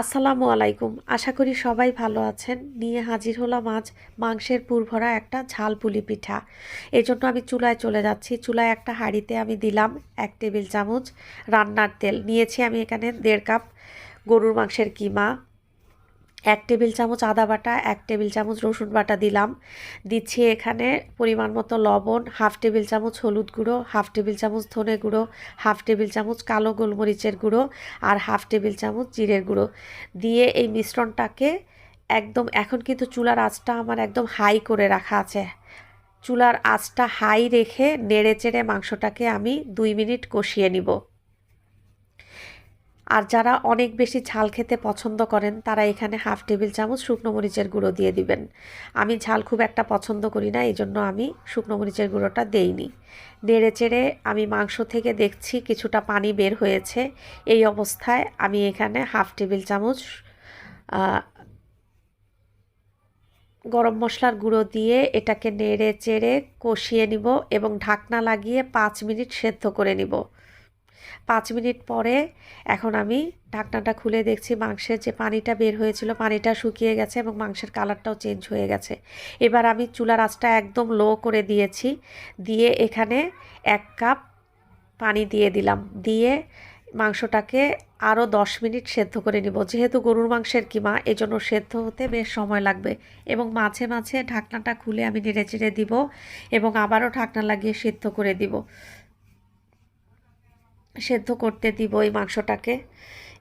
আসসালামু আলাইকুম। আশা করি সবাই ভালো আছেন। নিয়ে হাজির হলাম আজ মাংসের পুরভরা একটা ঝাল পুলি পিঠা। এর জন্য আমি চুলায় চলে যাচ্ছি। চুলায় একটা হাঁড়িতে আমি দিলাম এক টেবিল চামচ রান্নার তেল। নিয়েছি আমি এখানে দেড় কাপ গরুর মাংসের কিমা। এক টেবিল চামচ আদা বাটা, এক টেবিল চামচ রসুন বাটা দিলাম। দিচ্ছি এখানে পরিমাণ মতো লবণ, হাফ টেবিল চামচ হলুদ গুঁড়ো, হাফ টেবিল চামচ ধনে গুঁড়ো, হাফ টেবিল চামচ কালো গোলমরিচের গুঁড়ো আর হাফ টেবিল চামচ জিরের গুঁড়ো। দিয়ে এই মিশ্রণটাকে একদম, এখন কিন্তু চুলার আঁচটা আমার একদম হাই করে রাখা আছে। চুলার আঁচটা হাই রেখে নেড়ে চেড়ে মাংসটাকে আমি দুই মিনিট কষিয়ে নিব। আর যারা অনেক বেশি ঝাল খেতে পছন্দ করেন, তারা এখানে হাফ টেবিল চামচ শুকনো মরিচের গুঁড়ো দিয়ে দিবেন। আমি ঝাল খুব একটা পছন্দ করি না এই জন্য আমি শুকনো মরিচের গুঁড়োটা দেইনি। নেড়ে চেড়ে আমি মাংস থেকে দেখছি কিছুটা পানি বের হয়েছে। এই অবস্থায় আমি এখানে হাফ টেবিল চামচ গরম মশলার গুঁড়ো দিয়ে এটাকে নেড়ে চেড়ে কষিয়ে নিব এবং ঢাকনা লাগিয়ে পাঁচ মিনিট সেদ্ধ করে নিব। পাঁচ মিনিট পরে এখন আমি ঢাকনাটা খুলে দেখছি মাংসের যে পানিটা বের হয়েছিল, পানিটা শুকিয়ে গেছে এবং মাংসের কালারটাও চেঞ্জ হয়ে গেছে। এবার আমি চুলার আঁচটা একদম লো করে দিয়েছি, দিয়ে এখানে এক কাপ পানি দিয়ে দিলাম। দিয়ে মাংসটাকে আরও দশ মিনিট সেদ্ধ করে নিব। যেহেতু গরুর মাংসের কিমা, এজন্য সেদ্ধ হতে বেশ সময় লাগবে। এবং মাঝে মাঝে ঢাকনাটা খুলে আমি নেড়ে চেড়ে দিব এবং আবারও ঢাকনা লাগিয়ে সেদ্ধ করে দিব। সেদ্ধ করতে দিব এই মাংসটাকে।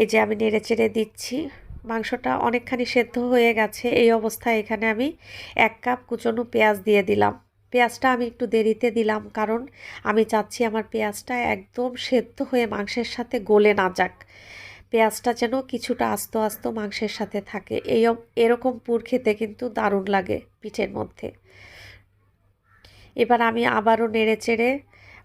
এই যে আমি নেড়ে চেড়ে দিচ্ছি। মাংসটা অনেকখানি সেদ্ধ হয়ে গেছে। এই অবস্থায় এখানে আমি এক কাপ কুচনো পেঁয়াজ দিয়ে দিলাম। পেঁয়াজটা আমি একটু দেরিতে দিলাম কারণ আমি চাচ্ছি আমার পেঁয়াজটা একদম সেদ্ধ হয়ে মাংসের সাথে গলে না যাক। পেঁয়াজটা যেন কিছুটা আস্ত আস্ত মাংসের সাথে থাকে। এই এরকম পুর খেতে কিন্তু দারুণ লাগে পিঠের মধ্যে। এবার আমি আবারও নেড়ে চেড়ে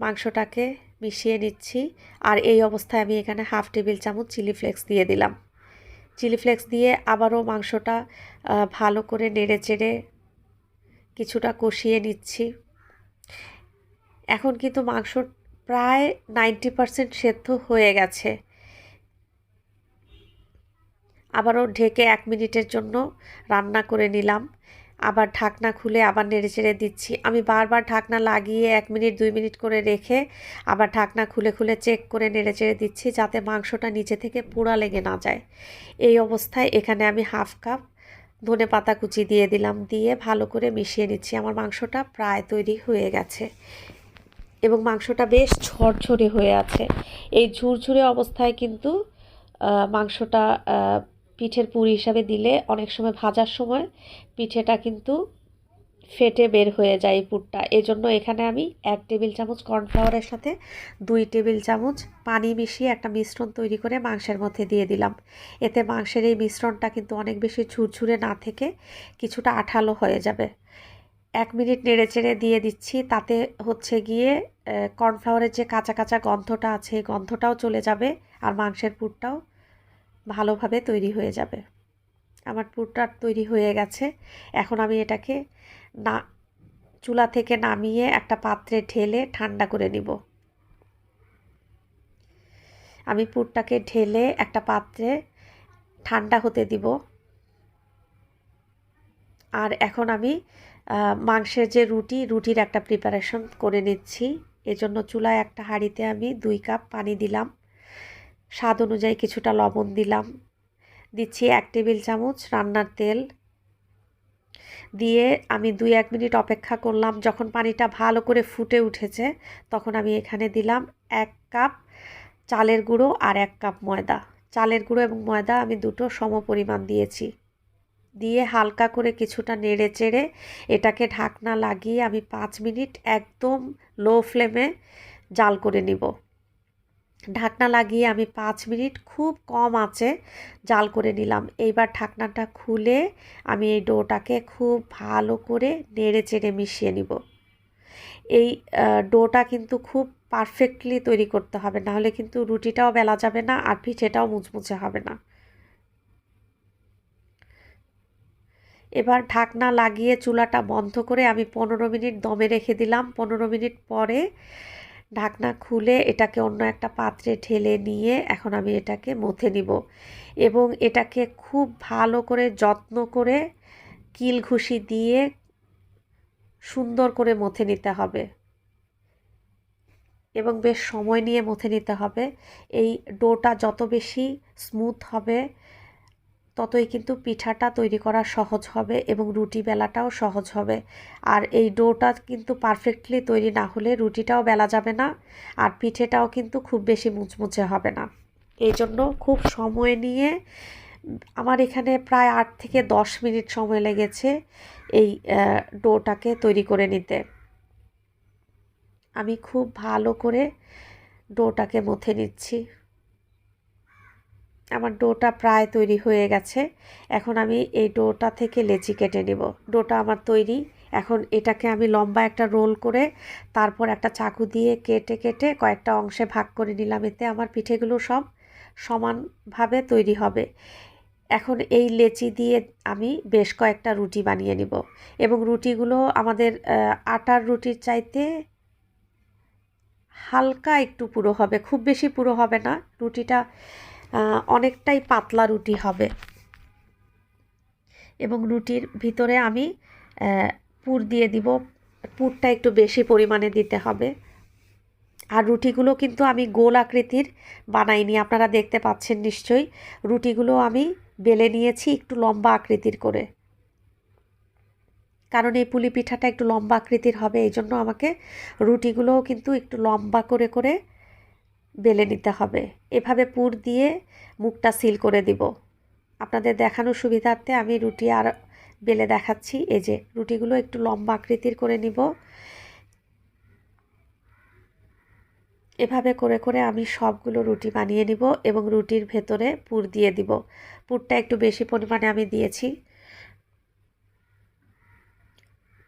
মাংসটাকে মিশিয়ে নিচ্ছি। আর এই অবস্থায় আমি এখানে হাফ টেবিল চামচ চিলি ফ্লেক্স দিয়ে দিলাম। চিলি ফ্লেক্স দিয়ে আবারও মাংসটা ভালো করে নেড়ে চেড়ে কিছুটা কষিয়ে নিচ্ছি। এখন কিন্তু মাংস প্রায় নাইনটি পারসেন্ট সেদ্ধ হয়ে গেছে। আবারও ঢেকে এক মিনিটের জন্য রান্না করে নিলাম। আবার ঢাকনা খুলে আবার নেড়ে চেড়ে দিচ্ছি। আমি বারবার ঢাকনা লাগিয়ে এক মিনিট, দুই মিনিট করে রেখে আবার ঢাকনা খুলে খুলে চেক করে নেড়ে চেড়ে দিচ্ছি যাতে মাংসটা নিচে থেকে পোড়া লেগে না যায়। এই অবস্থায় এখানে আমি হাফ কাপ ধনে পাতা কুচি দিয়ে দিলাম, দিয়ে ভালো করে মিশিয়ে নিচ্ছি। আমার মাংসটা প্রায় তৈরি হয়ে গেছে এবং মাংসটা বেশ ঝরঝরে হয়ে আছে। এই ঝুরঝুরে অবস্থায় কিন্তু মাংসটা পিঠের পুরি হিসাবে দিলে অনেক সময় ভাজার সময় পিঠেটা কিন্তু ফেটে বের হয়ে যায় পুরটা। এজন্য এখানে আমি এক টেবিল চামচ কর্নফ্লাওয়ারের সাথে দুই টেবিল চামচ পানি মিশিয়ে একটা মিশ্রণ তৈরি করে মাংসের মধ্যে দিয়ে দিলাম। এতে মাংসের এই মিশ্রণটা কিন্তু অনেক বেশি ঝুরঝুরে না থেকে কিছুটা আঠালো হয়ে যাবে। এক মিনিট নেড়ে চেড়ে দিয়ে দিচ্ছি, তাতে হচ্ছে গিয়ে কর্নফ্লাওয়ারের যে কাঁচা কাঁচা গন্ধটা আছে, এই গন্ধটাও চলে যাবে আর মাংসের পুরটাও ভালোভাবে তৈরি হয়ে যাবে। আমার পুরটা তৈরি হয়ে গেছে। এখন আমি এটাকে না, চুলা থেকে নামিয়ে একটা পাত্রে ঢেলে ঠান্ডা করে নিব। আমি পুরটাকে ঢেলে একটা পাত্রে ঠান্ডা হতে দিব। আর এখন আমি মাংসের যে রুটি, রুটির একটা প্রিপারেশন করে নিচ্ছি। এজন্য চুলায় একটা হাঁড়িতে আমি দুই কাপ পানি দিলাম। স্বাদ অনুযায়ী কিছুটা লবণ দিলাম। দিচ্ছি এক টেবিল চামচ রান্নার তেল। দিয়ে আমি দুই এক মিনিট অপেক্ষা করলাম। যখন পানিটা ভালো করে ফুটে উঠেছে, তখন আমি এখানে দিলাম এক কাপ চালের গুঁড়ো আর এক কাপ ময়দা। চালের গুঁড়ো এবং ময়দা আমি দুটো সম পরিমাণ দিয়েছি। দিয়ে হালকা করে কিছুটা নেড়ে চেড়ে এটাকে ঢাকনা লাগিয়ে আমি পাঁচ মিনিট একদম লো ফ্লেমে জাল করে নিব। ঢাকনা লাগিয়ে আমি পাঁচ মিনিট খুব কম আঁচে জাল করে নিলাম। এইবার ঢাকনাটা খুলে আমি এই ডোটাকে খুব ভালো করে নেড়ে চেড়ে মিশিয়ে নিব। এই ডোটা কিন্তু খুব পারফেক্টলি তৈরি করতে হবে, নাহলে কিন্তু রুটিটাও বেলা যাবে না, আর পিঠেটাও মুচমুচে হবে না। এবার ঢাকনা লাগিয়ে চুলাটা বন্ধ করে আমি পনেরো মিনিট দমে রেখে দিলাম। পনেরো মিনিট পরে ঢাকনা খুলে এটাকে অন্য একটা পাত্রে ঢেলে নিয়ে এখন আমি এটাকে মথে নিব। এবং এটাকে খুব ভালো করে যত্ন করে কিল ঘুষি দিয়ে সুন্দর করে মথে নিতে হবে। এবং বেশ সময় নিয়ে মথে নিতে হবে। এই ডোটা যত বেশি স্মুথ হবে ততই কিন্তু পিঠাটা তৈরি করা সহজ হবে এবং রুটি বেলাটাও সহজ হবে। আর এই ডোটা কিন্তু পারফেক্টলি তৈরি না হলে রুটিটাও বেলা যাবে না, আর পিঠেটাও কিন্তু খুব বেশি মুচমুচে হবে না। এই জন্য খুব সময় নিয়ে আমার এখানে প্রায় আট থেকে দশ মিনিট সময় লেগেছে এই ডোটাকে তৈরি করে নিতে। আমি খুব ভালো করে ডোটাকে মথে নিচ্ছি। আমার ডোটা প্রায় তৈরি হয়ে গেছে। এখন আমি এই ডোটা থেকে লেচি কেটে নেব। ডোটা আমার তৈরি। এখন এটাকে আমি লম্বা একটা রোল করে তারপর একটা চাকু দিয়ে কেটে কেটে কয়েকটা অংশে ভাগ করে নিলাম। এতে আমার পিঠেগুলো সব সমানভাবে তৈরি হবে। এখন এই লেচি দিয়ে আমি বেশ কয়েকটা রুটি বানিয়ে নিব এবং রুটিগুলো আমাদের আটার রুটির চাইতে হালকা একটু পুরো হবে। খুব বেশি পুরো হবে না। রুটিটা অনেকটাই পাতলা রুটি হবে। এবং রুটির ভিতরে আমি পুর দিয়ে দিব। পুরটা একটু বেশি পরিমাণে দিতে হবে। আর রুটিগুলো কিন্তু আমি গোল আকৃতির বানাইনি, আপনারা দেখতে পাচ্ছেন নিশ্চয়ই। রুটিগুলো আমি বেলে নিয়েছি একটু লম্বা আকৃতির করে। কারণ এই পুলি পিঠাটা একটু লম্বা আকৃতির হবে, এই জন্য আমাকে রুটিগুলোও কিন্তু একটু লম্বা করে করে বেলে নিতে হবে। এভাবে পুর দিয়ে মুখটা সিল করে দিব। আপনাদের দেখানোর সুবিধার্থে আমি রুটি আর বেলে দেখাচ্ছি। এই যে, রুটিগুলো একটু লম্বা আকৃতির করে নিব। এভাবে করে করে আমি সবগুলো রুটি বানিয়ে নিব এবং রুটির ভেতরে পুর দিয়ে দিব। পুরটা একটু বেশি পরিমাণে আমি দিয়েছি।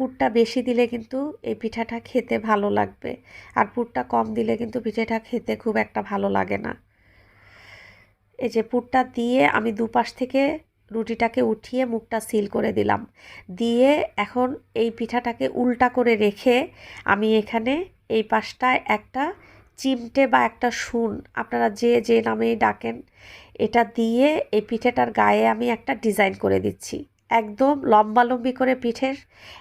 পুরটা বেশি দিলে কিন্তু এই পিঠাটা খেতে ভালো লাগবে। আর পুরটা কম দিলে কিন্তু পিঠাটা খেতে খুব একটা ভালো লাগে না। এই যে পুরটা দিয়ে আমি দুপাশ থেকে রুটিটাকে উঠিয়ে মুখটা সিল করে দিলাম। দিয়ে এখন এই পিঠাটাকে উল্টা করে রেখে আমি এখানে এই পাশটায় একটা চিমটে বা একটা শুন, আপনারা যে যে নামেই ডাকেন, এটা দিয়ে এই পিঠেটার গায়ে আমি একটা ডিজাইন করে দিচ্ছি। একদম লম্বালম্বি করে পিঠের,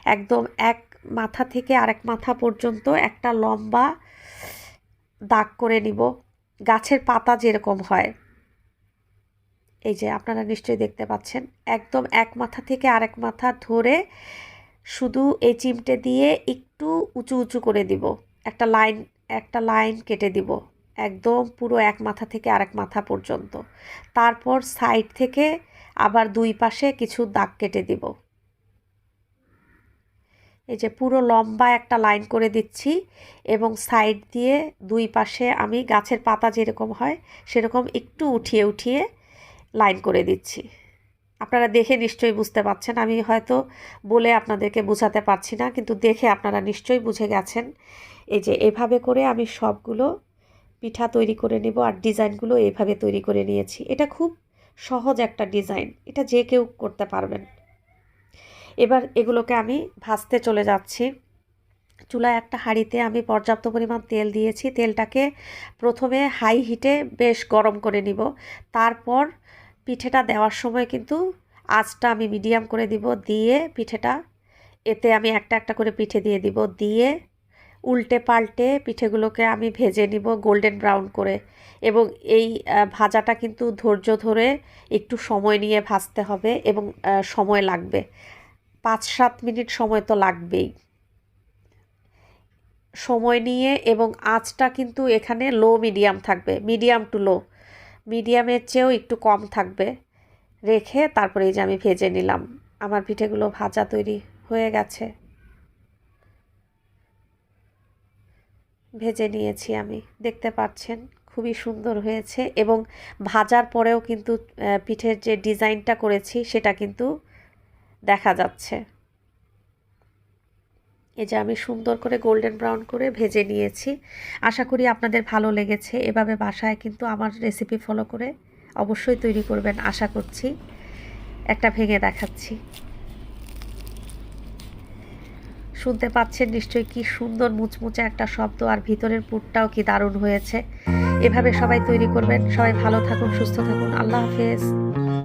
একদম এক মাথা থেকে আরেক মাথা পর্যন্ত একটা লম্বা দাগ করে নিব। গাছের পাতা যেরকম হয়। এই যে আপনারা নিশ্চয়ই দেখতে পাচ্ছেন, একদম এক মাথা থেকে আরেক মাথা ধরে শুধু এই চিমটে দিয়ে একটু উঁচু উঁচু করে দিব। একটা লাইন একটা লাইন কেটে দিব। একদম পুরো এক মাথা থেকে আরেক মাথা পর্যন্ত। তারপর সাইড থেকে আবার দুই পাশে কিছু দাগ কেটে দিব। এই যে পুরো লম্বা একটা লাইন করে দিচ্ছি এবং সাইড দিয়ে দুই পাশে আমি গাছের পাতা যেরকম হয় সেরকম একটু উঠিয়ে উঠিয়ে লাইন করে দিচ্ছি। আপনারা দেখে নিশ্চয়ই বুঝতে পারছেন, আমি হয়তো বলে আপনাদেরকে বোঝাতে পারছি না, কিন্তু দেখে আপনারা নিশ্চয়ই বুঝে গেছেন। এই যে এভাবে করে আমি সবগুলো পিঠা তৈরি করে নেব আর ডিজাইনগুলো এভাবে তৈরি করে নিয়েছি। এটা খুব সহজ একটা ডিজাইন। এটা যে কেউ করতে পারবেন। এবার এগুলোকে আমি ভাজতে চলে যাচ্ছি। চুলায় একটা হাঁড়িতে আমি পর্যাপ্ত পরিমাণ তেল দিয়েছি। তেলটাকে প্রথমে হাই হিটে বেশ গরম করে নিব। তারপর পিঠেটা দেওয়ার সময় কিন্তু আঁচটা আমি মিডিয়াম করে দিব। দিয়ে পিঠেটা, এতে আমি একটা একটা করে পিঠে দিয়ে দিব। দিয়ে উল্টে পাল্টে পিঠেগুলোকে আমি ভেজে নিব গোল্ডেন ব্রাউন করে। এবং এই ভাজাটা কিন্তু ধৈর্য ধরে একটু সময় নিয়ে ভাজতে হবে এবং সময় লাগবে। পাঁচ সাত মিনিট সময় তো লাগবেই। সময় নিয়ে এবং আঁচটা কিন্তু এখানে লো মিডিয়াম থাকবে, মিডিয়াম টু লো। মিডিয়ামের চেয়েও একটু কম থাকবে। রেখে তারপরে এই যে আমি ভেজে নিলাম। আমার পিঠেগুলো ভাজা তৈরি হয়ে গেছে। ভেজে নিয়েছি আমি। দেখতে পাচ্ছেন, খুবই সুন্দর হয়েছে এবং ভাজার পরেও কিন্তু পিঠের যে ডিজাইনটা করেছি সেটা কিন্তু দেখা যাচ্ছে। এই যে আমি সুন্দর করে গোল্ডেন ব্রাউন করে ভেজে নিয়েছি। আশা করি আপনাদের ভালো লেগেছে। এভাবে বাসায় কিন্তু আমার রেসিপি ফলো করে অবশ্যই তৈরি করবেন, আশা করছি। একটা ভেঙে দেখাচ্ছি। শুনতে পাচ্ছেন নিশ্চয়ই কি সুন্দর মুচমুচে একটা শব্দ, আর ভিতরের পুরটাও কি দারুণ হয়েছে। এভাবে সবাই তৈরি করবেন। সবাই ভালো থাকুন, সুস্থ থাকুন। আল্লাহ হাফেজ।